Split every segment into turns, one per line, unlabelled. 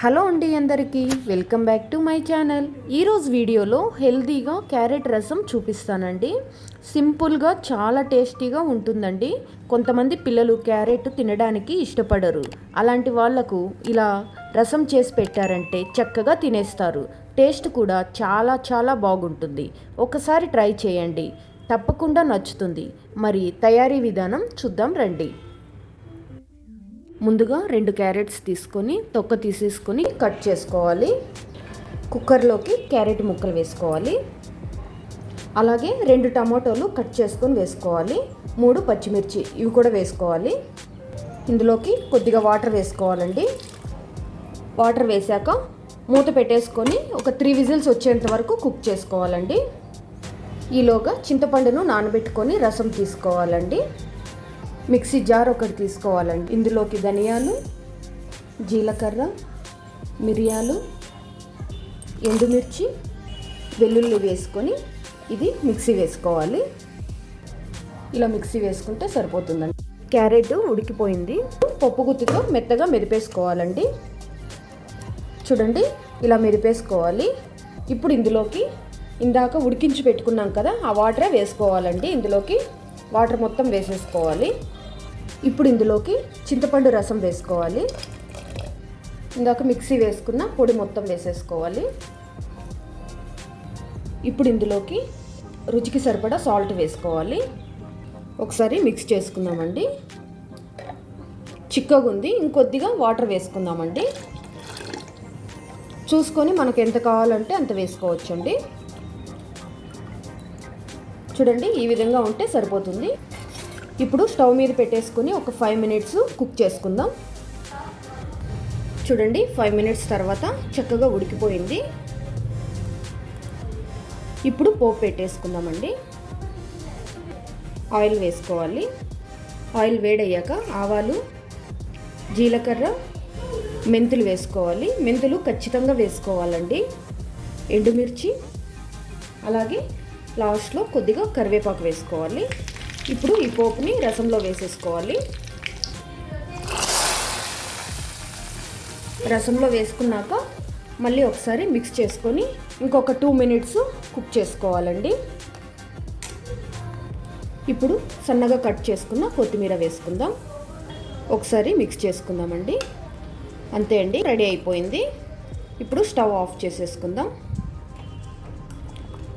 Hello అండి అందరికీ welcome back to my channel. ఈరోజు వీడియోలో హెల్తీగా క్యారెట్ రసం చూపిస్తానండి. సింపుల్గా చాలా టేస్టీగా ఉంటుందండి. కొంతమంది పిల్లలు క్యారెట్ తినడానికి ఇష్టపడరు. అలాంటి వాళ్ళకు ఇలా రసం చేసి పెట్టారంటే చక్కగా తినేస్తారు. టేస్ట్ కూడా చాలా చాలా బాగుంటుంది. ఒకసారి ట్రై చేయండి. తప్పకుండా నచ్చుతుంది. మరి తయారీ విధానం చూద్దాం రండి. ముందుగా రెండు క్యారెట్స్ తీసుకొని తొక్క తీసేసుకొని కట్ చేసుకోవాలి. కుక్కర్లోకి క్యారెట్ ముక్కలు వేసుకోవాలి. అలాగే రెండు టమాటోలు కట్ చేసుకొని వేసుకోవాలి. మూడు పచ్చిమిర్చి ఇవి కూడా వేసుకోవాలి. ఇందులోకి కొద్దిగా వాటర్ వేసుకోవాలండి. వాటర్ వేసాక మూత పెట్టేసుకొని ఒక త్రీ విజిల్స్ వచ్చేంత వరకు కుక్ చేసుకోవాలండి. ఈలోగా చింతపండును నానబెట్టుకొని రసం తీసుకోవాలండి. మిక్సీ జార్ ఒకటి తీసుకోవాలండి. ఇందులోకి ధనియాలు జీలకర్ర మిరియాలు ఎండుమిర్చి వెల్లుల్లి వేసుకొని ఇది మిక్సీ వేసుకోవాలి. ఇలా మిక్సీ వేసుకుంటే సరిపోతుందండి. క్యారెట్ ఉడికిపోయింది. పప్పు గుత్తితో మెత్తగా మెరిపేసుకోవాలండి చూడండి ఇలా మెరిపేసుకోవాలి ఇప్పుడు ఇందులోకి ఇందాక ఉడికించి పెట్టుకున్నాం కదా ఆ వాటరే వేసుకోవాలండి. ఇందులోకి వాటర్ మొత్తం వేసేసుకోవాలి. ఇప్పుడు ఇందులోకి చింతపండు రసం వేసుకోవాలి. ఇందాక మిక్సీ వేసుకున్న పొడి మొత్తం వేసేసుకోవాలి. ఇప్పుడు ఇందులోకి రుచికి సరిపడా సాల్ట్ వేసుకోవాలి. ఒకసారి మిక్స్ చేసుకుందామండి. చిక్కగా ఉంది ఇంకొద్దిగా వాటర్ వేసుకుందామండి. చూసుకొని మనకు ఎంత కావాలంటే అంత వేసుకోవచ్చండి. చూడండి ఈ విధంగా ఉంటే సరిపోతుంది. ఇప్పుడు స్టవ్ మీద పెట్టేసుకుని ఒక ఫైవ్ మినిట్స్ కుక్ చేసుకుందాం. చూడండి ఫైవ్ మినిట్స్ తర్వాత చక్కగా ఉడికిపోయింది. ఇప్పుడు పోపు పెట్టేసుకుందామండి. ఆయిల్ వేసుకోవాలి. ఆయిల్ వేడయ్యాక ఆవాలు జీలకర్ర మెంతులు వేసుకోవాలి. మెంతులు ఖచ్చితంగా వేసుకోవాలండి. ఎండుమిర్చి అలాగే లాస్ట్లో కొద్దిగా కరివేపాకు వేసుకోవాలి. ఇప్పుడు ఈ పోపుని రసంలో వేసేసుకోవాలి. రసంలో వేసుకున్నాక మళ్ళీ ఒకసారి మిక్స్ చేసుకొని ఇంకొక టూ మినిట్స్ కుక్ చేసుకోవాలండి. ఇప్పుడు సన్నగా కట్ చేసుకున్న కొత్తిమీర వేసుకుందాం. ఒకసారి మిక్స్ చేసుకుందామండి. అంతే అండి రెడీ అయిపోయింది. ఇప్పుడు స్టవ్ ఆఫ్ చేసేసుకుందాం.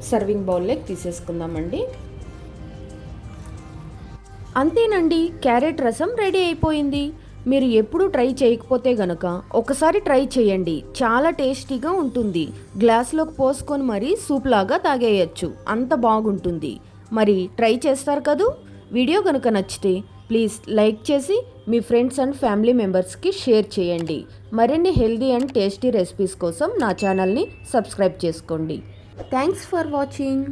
సర్వింగ్ బౌల్లోకి తీసేసుకుందామండి. అంతేనండి క్యారెట్ రసం రెడీ అయిపోయింది. మీరు ఎప్పుడు ట్రై చేయకపోతే గనక ఒకసారి ట్రై చేయండి. చాలా టేస్టీగా ఉంటుంది. గ్లాస్లోకి పోసుకొని మరీ సూప్ లాగా తాగేయచ్చు. అంత బాగుంటుంది. మరి ట్రై చేస్తారు కదూ? వీడియో కనుక నచ్చితే ప్లీజ్ లైక్ చేసి మీ ఫ్రెండ్స్ అండ్ ఫ్యామిలీ మెంబర్స్కి షేర్ చేయండి. మరిన్ని హెల్దీ అండ్ టేస్టీ రెసిపీస్ కోసం నా ఛానల్ని సబ్స్క్రైబ్ చేసుకోండి. Thanks for watching.